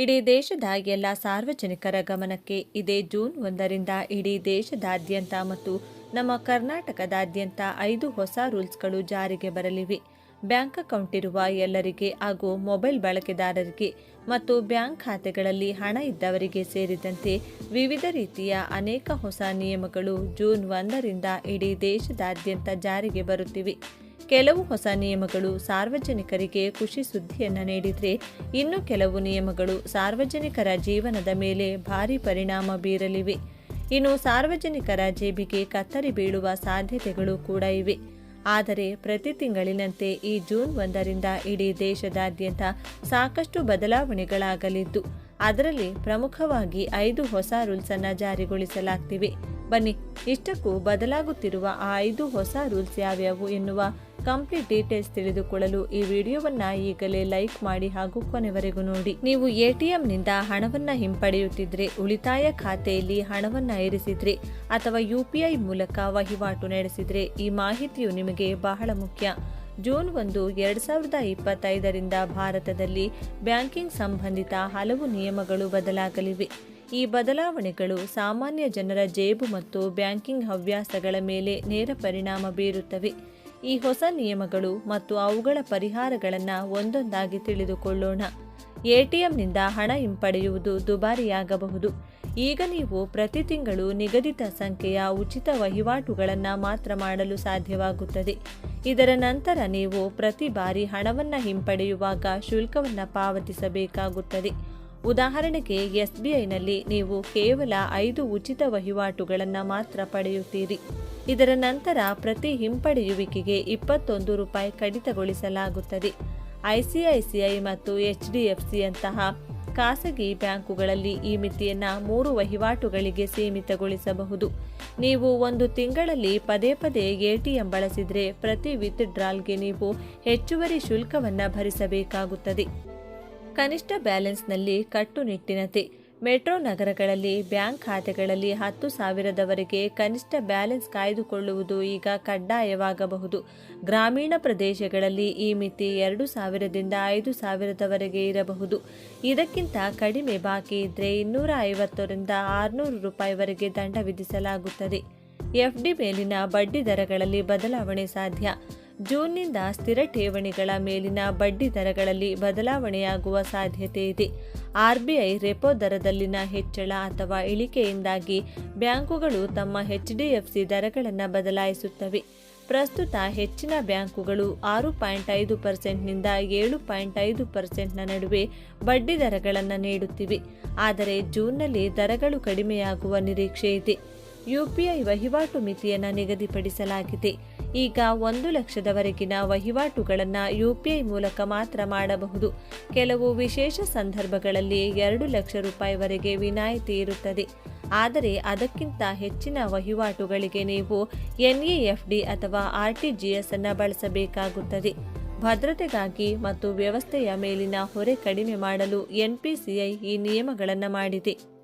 ಇಡೀ ದೇಶದ ಎಲ್ಲ ಸಾರ್ವಜನಿಕರ ಗಮನಕ್ಕೆ ಇದೇ ಜೂನ್ ಒಂದರಿಂದ ಇಡೀ ದೇಶದಾದ್ಯಂತ ಮತ್ತು ನಮ್ಮ ಕರ್ನಾಟಕದಾದ್ಯಂತ ಐದು ಹೊಸ ರೂಲ್ಸ್ಗಳು ಜಾರಿಗೆ ಬರಲಿವೆ. ಬ್ಯಾಂಕ್ ಅಕೌಂಟ್ ಇರುವ ಎಲ್ಲರಿಗೆ ಹಾಗೂ ಮೊಬೈಲ್ ಬಳಕೆದಾರರಿಗೆ ಮತ್ತು ಬ್ಯಾಂಕ್ ಖಾತೆಗಳಲ್ಲಿ ಹಣ ಇದ್ದವರಿಗೆ ಸೇರಿದಂತೆ ವಿವಿಧ ರೀತಿಯ ಅನೇಕ ಹೊಸ ನಿಯಮಗಳು ಜೂನ್ ಒಂದರಿಂದ ಇಡೀ ದೇಶದಾದ್ಯಂತ ಜಾರಿಗೆ ಬರುತ್ತಿವೆ. ಕೆಲವು ಹೊಸ ನಿಯಮಗಳು ಸಾರ್ವಜನಿಕರಿಗೆ ಖುಷಿ ಸುದ್ದಿಯನ್ನು ನೀಡಿದರೆ ಇನ್ನು ಕೆಲವು ನಿಯಮಗಳು ಸಾರ್ವಜನಿಕರ ಜೀವನದ ಮೇಲೆ ಭಾರಿ ಪರಿಣಾಮ ಬೀರಲಿವೆ. ಇನ್ನು ಸಾರ್ವಜನಿಕರ ಜೇಬಿಗೆ ಕತ್ತರಿ ಬೀಳುವ ಸಾಧ್ಯತೆಗಳು ಕೂಡ ಇವೆ. ಆದರೆ ಪ್ರತಿ ತಿಂಗಳಿನಂತೆ ಈ ಜೂನ್ ಒಂದರಿಂದ ಇಡೀ ದೇಶದಾದ್ಯಂತ ಸಾಕಷ್ಟು ಬದಲಾವಣೆಗಳಾಗಲಿದ್ದು, ಅದರಲ್ಲಿ ಪ್ರಮುಖವಾಗಿ ಐದು ಹೊಸ ರೂಲ್ಸ್ ಅನ್ನು ಜಾರಿಗೊಳಿಸಲಾಗ್ತಿವೆ. ಬನ್ನಿ, ಇಷ್ಟಕ್ಕೂ ಬದಲಾಗುತ್ತಿರುವ ಆ ಐದು ಹೊಸ ರೂಲ್ಸ್ ಯಾವ್ಯಾವು ಎನ್ನುವ ಕಂಪ್ಲೀಟ್ ಡೀಟೇಲ್ಸ್ ತಿಳಿದುಕೊಳ್ಳಲು ಈ ವಿಡಿಯೋವನ್ನ ಈಗಲೇ ಲೈಕ್ ಮಾಡಿ ಹಾಗೂ ಕೊನೆವರೆಗೂ ನೋಡಿ. ನೀವು ಎಟಿಎಂನಿಂದ ಹಣವನ್ನ ಹಿಂಪಡೆಯುತ್ತಿದ್ರೆ ಉಳಿತಾಯ ಖಾತೆಯಲ್ಲಿ ಹಣವನ್ನ ಇರಿಸಿದ್ರೆ ಅಥವಾ ಯುಪಿಐ ಮೂಲಕ ವಹಿವಾಟು ನಡೆಸಿದ್ರೆ ಈ ಮಾಹಿತಿಯು ನಿಮಗೆ ಬಹಳ ಮುಖ್ಯ. ಜೂನ್ ಒಂದು, ಎರಡ್ ಸಾವಿರದ ಇಪ್ಪತ್ತೈದರಿಂದ ಭಾರತದಲ್ಲಿ ಬ್ಯಾಂಕಿಂಗ್ ಸಂಬಂಧಿತ ಹಲವು ನಿಯಮಗಳು ಬದಲಾಗಲಿವೆ. ಈ ಬದಲಾವಣೆಗಳು ಸಾಮಾನ್ಯ ಜನರ ಜೇಬು ಮತ್ತು ಬ್ಯಾಂಕಿಂಗ್ ಹವ್ಯಾಸಗಳ ಮೇಲೆ ನೇರ ಪರಿಣಾಮ ಬೀರುತ್ತವೆ. ಈ ಹೊಸ ನಿಯಮಗಳು ಮತ್ತು ಅವುಗಳ ಪರಿಹಾರಗಳನ್ನು ಒಂದೊಂದಾಗಿ ತಿಳಿದುಕೊಳ್ಳೋಣ. ಎಟಿಎಂನಿಂದ ಹಣ ಹಿಂಪಡೆಯುವುದು ದುಬಾರಿಯಾಗಬಹುದು. ಈಗ ನೀವು ಪ್ರತಿ ತಿಂಗಳು ನಿಗದಿತ ಸಂಖ್ಯೆಯ ಉಚಿತ ವಹಿವಾಟುಗಳನ್ನು ಮಾತ್ರ ಮಾಡಲು ಸಾಧ್ಯವಾಗುತ್ತದೆ. ಇದರ ನಂತರ ನೀವು ಪ್ರತಿ ಬಾರಿ ಹಣವನ್ನು ಹಿಂಪಡೆಯುವಾಗ ಶುಲ್ಕವನ್ನು ಪಾವತಿಸಬೇಕಾಗುತ್ತದೆ. ಉದಾಹರಣೆಗೆ ಎಸ್ಬಿಐನಲ್ಲಿ ನೀವು ಕೇವಲ ಐದು ಉಚಿತ ವಹಿವಾಟುಗಳನ್ನು ಮಾತ್ರ ಪಡೆಯುತ್ತೀರಿ. ಇದರ ನಂತರ ಪ್ರತಿ ಹಿಂಪಡೆಯುವಿಕೆಗೆ ಇಪ್ಪತ್ತೊಂದು ರೂಪಾಯಿ ಕಡಿತಗೊಳಿಸಲಾಗುತ್ತದೆ. ಐಸಿಐಸಿಐ ಮತ್ತು ಎಚ್ಡಿಎಫ್ಸಿಯಂತಹ ಖಾಸಗಿ ಬ್ಯಾಂಕುಗಳಲ್ಲಿ ಈ ಮಿತಿಯನ್ನು ಮೂರು ವಹಿವಾಟುಗಳಿಗೆ ಸೀಮಿತಗೊಳಿಸಬಹುದು. ನೀವು ಒಂದು ತಿಂಗಳಲ್ಲಿ ಪದೇ ಪದೇ ಎಟಿಎಂ ಬಳಸಿದರೆ ಪ್ರತಿ ವಿತ್ಡ್ರಾಲ್ಗೆ ನೀವು ಹೆಚ್ಚುವರಿ ಶುಲ್ಕವನ್ನು ಭರಿಸಬೇಕಾಗುತ್ತದೆ. ಕನಿಷ್ಠ ಬ್ಯಾಲೆನ್ಸ್ನಲ್ಲಿ ಕಟ್ಟುನಿಟ್ಟಿನತೆ. ಮೆಟ್ರೋ ನಗರಗಳಲ್ಲಿ ಬ್ಯಾಂಕ್ ಖಾತೆಗಳಲ್ಲಿ ಹತ್ತು ಸಾವಿರದವರೆಗೆ ಕನಿಷ್ಠ ಬ್ಯಾಲೆನ್ಸ್ ಕಾಯ್ದುಕೊಳ್ಳುವುದು ಈಗ ಕಡ್ಡಾಯವಾಗಬಹುದು. ಗ್ರಾಮೀಣ ಪ್ರದೇಶಗಳಲ್ಲಿ ಈ ಮಿತಿ ಎರಡು ಸಾವಿರದಿಂದ ಐದು ಸಾವಿರದವರೆಗೆ ಇರಬಹುದು. ಇದಕ್ಕಿಂತ ಕಡಿಮೆ ಬಾಕಿ ಇದ್ದರೆ ಇನ್ನೂರ ಐವತ್ತರಿಂದ ಆರುನೂರು ರೂಪಾಯಿವರೆಗೆ ದಂಡ ವಿಧಿಸಲಾಗುತ್ತದೆ. ಎಫ್ಡಿ ಮೇಲಿನ ಬಡ್ಡಿ ದರಗಳಲ್ಲಿ ಬದಲಾವಣೆ ಸಾಧ್ಯ. ಜೂನ್ನಿಂದ ಸ್ಥಿರ ಠೇವಣಿಗಳ ಮೇಲಿನ ಬಡ್ಡಿ ದರಗಳಲ್ಲಿ ಬದಲಾವಣೆಯಾಗುವ ಸಾಧ್ಯತೆ ಇದೆ. ಆರ್ಬಿಐ ರೆಪೋ ದರದಲ್ಲಿನ ಹೆಚ್ಚಳ ಅಥವಾ ಇಳಿಕೆಯಿಂದಾಗಿ ಬ್ಯಾಂಕುಗಳು ತಮ್ಮ ಎಚ್ಡಿಎಫ್ಸಿ ದರಗಳನ್ನು ಬದಲಾಯಿಸುತ್ತವೆ. ಪ್ರಸ್ತುತ ಹೆಚ್ಚಿನ ಬ್ಯಾಂಕುಗಳು ಆರು ಪಾಯಿಂಟ್ ಐದು ಪರ್ಸೆಂಟ್ನಿಂದ ಏಳು ಪಾಯಿಂಟ್ ಐದು ಪರ್ಸೆಂಟ್ನ ನಡುವೆ ಬಡ್ಡಿ ದರಗಳನ್ನು ನೀಡುತ್ತಿವೆ. ಆದರೆ ಜೂನ್ನಲ್ಲಿ ದರಗಳು ಕಡಿಮೆಯಾಗುವ ನಿರೀಕ್ಷೆ ಇದೆ. ಯುಪಿಐ ವಹಿವಾಟು ಮಿತಿಯನ್ನು ನಿಗದಿಪಡಿಸಲಾಗಿದೆ. ಈಗ ಒಂದು ಲಕ್ಷದವರೆಗಿನ ವಹಿವಾಟುಗಳನ್ನು ಯುಪಿಐ ಮೂಲಕ ಮಾತ್ರ ಮಾಡಬಹುದು. ಕೆಲವು ವಿಶೇಷ ಸಂದರ್ಭಗಳಲ್ಲಿ ಎರಡು ಲಕ್ಷ ರೂಪಾಯಿವರೆಗೆ ವಿನಾಯಿತಿ ಇರುತ್ತದೆ. ಆದರೆ ಅದಕ್ಕಿಂತ ಹೆಚ್ಚಿನ ವಹಿವಾಟುಗಳಿಗೆ ನೀವು ಎನ್ಇಎಫ್ಡಿ ಅಥವಾ ಆರ್ಟಿಜಿಎಸ್ ಅನ್ನು ಬಳಸಬೇಕಾಗುತ್ತದೆ. ಭದ್ರತೆಗಾಗಿ ಮತ್ತು ವ್ಯವಸ್ಥೆಯ ಮೇಲಿನ ಹೊರೆ ಕಡಿಮೆ ಮಾಡಲು ಎನ್ಪಿಸಿಐ ಈ ನಿಯಮಗಳನ್ನು ಮಾಡಿದೆ.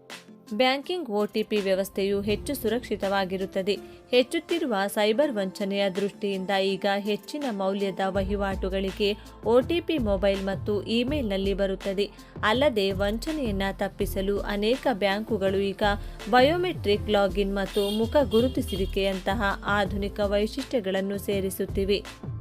ಬ್ಯಾಂಕಿಂಗ್ ಒಟಿಪಿ ವ್ಯವಸ್ಥೆಯು ಹೆಚ್ಚು ಸುರಕ್ಷಿತವಾಗಿರುತ್ತದೆ. ಹೆಚ್ಚುತ್ತಿರುವ ಸೈಬರ್ ವಂಚನೆಯ ದೃಷ್ಟಿಯಿಂದ ಈಗ ಹೆಚ್ಚಿನ ಮೌಲ್ಯದ ವಹಿವಾಟುಗಳಿಗೆ ಒಟಿಪಿ ಮೊಬೈಲ್ ಮತ್ತು ಇಮೇಲ್ನಲ್ಲಿ ಬರುತ್ತದೆ. ಅಲ್ಲದೆ ವಂಚನೆಯನ್ನು ತಪ್ಪಿಸಲು ಅನೇಕ ಬ್ಯಾಂಕುಗಳು ಈಗ ಬಯೋಮೆಟ್ರಿಕ್ ಲಾಗಿನ್ ಮತ್ತು ಮುಖ ಗುರುತಿಸುವಿಕೆಯಂತಹ ಆಧುನಿಕ ವೈಶಿಷ್ಟ್ಯಗಳನ್ನು ಸೇರಿಸುತ್ತಿವೆ.